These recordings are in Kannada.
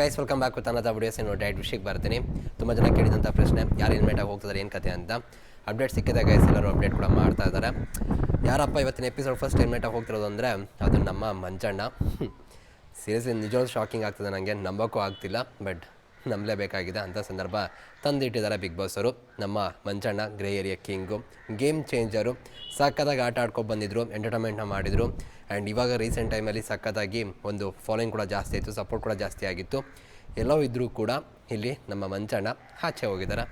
ಗೈಸ್ ವೆಲ್ಕಮ್ ಬ್ಯಾಕ್ ವಿತ್ ಅನ್ನದ ವಿಡಿಯೋಸ್ ಏನು ಡೈಟ್ ವಿಷಯಕ್ಕೆ ಬರ್ತೀನಿ. ತುಂಬ ಜನ ಕೇಳಿದಂಥ ಪ್ರಶ್ನೆ, ಯಾರು ಇನ್ವೈಟ್ ಆಗಿ ಹೋಗ್ತಿದ್ದಾರೆ ಏನು ಕತೆ ಅಂತ. ಅಪ್ಡೇಟ್ ಸಿಕ್ಕಿದೆ ಗೈಸ್ ಎಲ್ಲರೂ ಅಪ್ಡೇಟ್ ಕೂಡ ಮಾಡ್ತಾ ಇದ್ದಾರೆ ಯಾರಪ್ಪ ಇವತ್ತಿನ ಎಪಿಸೋಡ್ ಫಸ್ಟ್ ಇನ್ವೈಟ್ ಆಗಿ ಹೋಗ್ತಿರೋದು ಅಂದರೆ, ಅದು ನಮ್ಮ ಮಂಜಣ್ಣ. ಸೀರಿಯಸ್ಲಿ ನಿಜವಾದ ಶಾಕಿಂಗ್ ಆಗ್ತದೆ ನನಗೆ ನಂಬೋಕ್ಕೂ ಆಗ್ತಿಲ್ಲ ಬಟ್ ನಂಬಲೇಬೇಕಾಗಿದೆ ಅಂಥ ಸಂದರ್ಭ ತಂದಿಟ್ಟಿದ್ದಾರೆ ಬಿಗ್ ಬಾಸ್ ಅವರು. ನಮ್ಮ Manchanna grey area king, game changer ಸಖತ್ತಾಗಿ ಆಟ ಆಡ್ಕೊಂಡು ಬಂದಿದ್ರು ಎಂಟರ್ಟೈನ್ಮೆಂಟ್ನ ಮಾಡಿದರು. ಆ್ಯಂಡ್ ಇವಾಗ ರೀಸೆಂಟ್ ಟೈಮಲ್ಲಿ ಸಖತ್ತಾಗಿ ಒಂದು ಫಾಲೋಯಿಂಗ್ ಕೂಡ ಜಾಸ್ತಿ ಆಯಿತು ಸಪೋರ್ಟ್ ಕೂಡ ಜಾಸ್ತಿ ಆಗಿತ್ತು. ಎಲ್ಲೋ ಇದ್ದರೂ ಕೂಡ ಇಲ್ಲಿ ನಮ್ಮ ಮಂಚಣ್ಣ ಆಚೆ ಹೋಗಿದ್ದಾರೆ.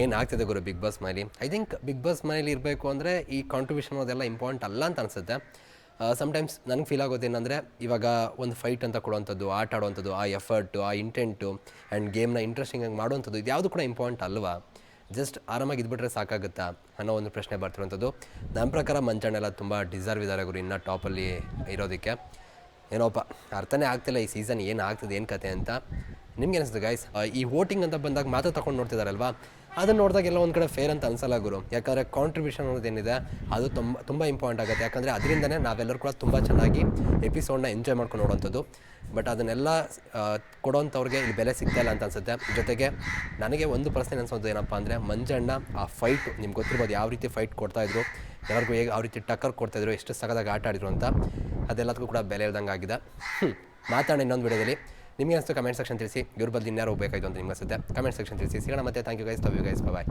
ಏನಾಗ್ತಿದೆ ಗುರು ಬಿಗ್ ಬಾಸ್ ಮನೇಲಿ ಐ ಥಿಂಕ್ ಬಿಗ್ ಬಾಸ್ ಮನೇಲಿ ಇರಬೇಕು ಅಂದರೆ ಈ ಕಾಂಟ್ರಿಬ್ಯೂಷನ್ ಅದೆಲ್ಲ ಇಂಪಾರ್ಟೆಂಟ್ ಅಲ್ಲ ಅಂತ ಅನಿಸುತ್ತೆ. ಸಮ್ಟೈಮ್ಸ್ ನನಗೆ ಫೀಲ್ ಆಗೋದೇನೆಂದರೆ ಇವಾಗ ಒಂದು ಫೈಟ್ ಅಂತ ಕೊಡುವಂಥದ್ದು, ಆಟ ಆಡುವಂಥದ್ದು, ಆ ಎಫರ್ಟು ಆ ಇಂಟೆಂಟು ಆ್ಯಂಡ್ ಗೇಮ್ನ ಇಂಟ್ರೆಸ್ಟಿಂಗಾಗಿ ಮಾಡುವಂಥದ್ದು ಇದು ಯಾವುದು ಕೂಡ ಇಂಪಾರ್ಟೆಂಟ್ ಅಲ್ವಾ? ಜಸ್ಟ್ ಆರಾಮಾಗಿ ಇದ್ಬಿಟ್ರೆ ಸಾಕಾಗುತ್ತಾ ಅನ್ನೋ ಒಂದು ಪ್ರಶ್ನೆ ಬರ್ತಿರುವಂಥದ್ದು. ನನ್ನ ಪ್ರಕಾರ ಮಂಚಣ್ಣೆಲ್ಲ ತುಂಬ ಡಿಸರ್ವ್ ಇದ್ದಾರೆ ಗುರು ಇನ್ನೂ ಟಾಪಲ್ಲಿ ಇರೋದಕ್ಕೆ. ಏನೋಪ್ಪ ಅರ್ಥನೇ ಆಗ್ತಿಲ್ಲ ಈ ಸೀಸನ್ ಏನು ಆಗ್ತದೆ, ಏನು ಕತೆ ಅಂತ. ನಿಮ್ಗೆ ಅನಿಸ್ತದೆ ಗೈಸ್ ಈ ವೋಟಿಂಗ್ ಅಂತ ಬಂದಾಗ ಮಾತ್ರ ತಗೊಂಡು ನೋಡ್ತಿದಾರಲ್ವಾ? ಅದನ್ನು ನೋಡಿದಾಗ ಎಲ್ಲ ಒಂದು ಕಡೆ ಫೇರ್ ಅಂತ ಅನ್ಸಲ್ಲ ಗುರು. ಯಾಕಂದರೆ ಕಾಂಟ್ರಿಬ್ಯೂಷನ್ ಅನ್ನೋದೇನಿದೆ ಅದು ತುಂಬ ತುಂಬ ಇಂಪಾರ್ಟೆಂಟ್ ಆಗುತ್ತೆ. ಯಾಕಂದರೆ ಅದರಿಂದನೇ ನಾವೆಲ್ಲರೂ ಕೂಡ ತುಂಬ ಚೆನ್ನಾಗಿ ಎಪಿಸೋಡ್ನ ಎಂಜಾಯ್ ಮಾಡ್ಕೊಂಡು ನೋಡೋವಂಥದ್ದು ಬಟ್ ಅದನ್ನೆಲ್ಲ ಕೊಡೋಂಥವ್ರಿಗೆ ಇಲ್ಲಿ ಬೆಲೆ ಸಿಗ್ತಾ ಇಲ್ಲ ಅಂತ ಅನ್ಸುತ್ತೆ. ಜೊತೆಗೆ ನನಗೆ ಒಂದು ಪ್ರಶ್ನೆ ಅನಿಸೋದು ಏನಪ್ಪ ಅಂದರೆ, ಮಂಜಣ್ಣ, ಆ ಫೈಟ್ ನಿಮ್ಗೆ ಗೊತ್ತಿರ್ಬೋದು ಯಾವ ರೀತಿ ಫೈಟ್ ಕೊಡ್ತಾಯಿದ್ರು ಎಲ್ಲರಿಗೂ ಹೇಗೆ ಯಾವ ರೀತಿ ಟಕ್ಕರ್ ಕೊಡ್ತಾಯಿದ್ರು ಎಷ್ಟು ಸಗದಾಗ ಆಟ ಆಡಿದ್ರು ಅಂತ, ಅದೆಲ್ಲದಕ್ಕೂ ಕೂಡ ಬೆಲೆ ಇಲ್ದಂಗೆ ಆಗಿದೆ. ಮಾತಾಡೋಣ ಇನ್ನೊಂದು ವಿಡಿಯೋದಲ್ಲಿ. ನಿಮಗೆ ಅನಿಸ್ತು ಕಮೆಂಟ್ ಸೆಕ್ಷನ್ ತಿಳಿಸಿ ಇವ್ರ ಬದಲು ಇನ್ಯಾರು ಹೋಗಬೇಕಾಯ್ತು ಅಂತ ನಿಮ್ಗೆ ಅನಿಸುತ್ತೆ. ಕಮೆಂಟ್ ಸೆಕ್ಷನ್ ತಿಳಿಸಿ. ಸಿಗೋಣ ಮತ್ತೆ. Thank you guys love you guys bye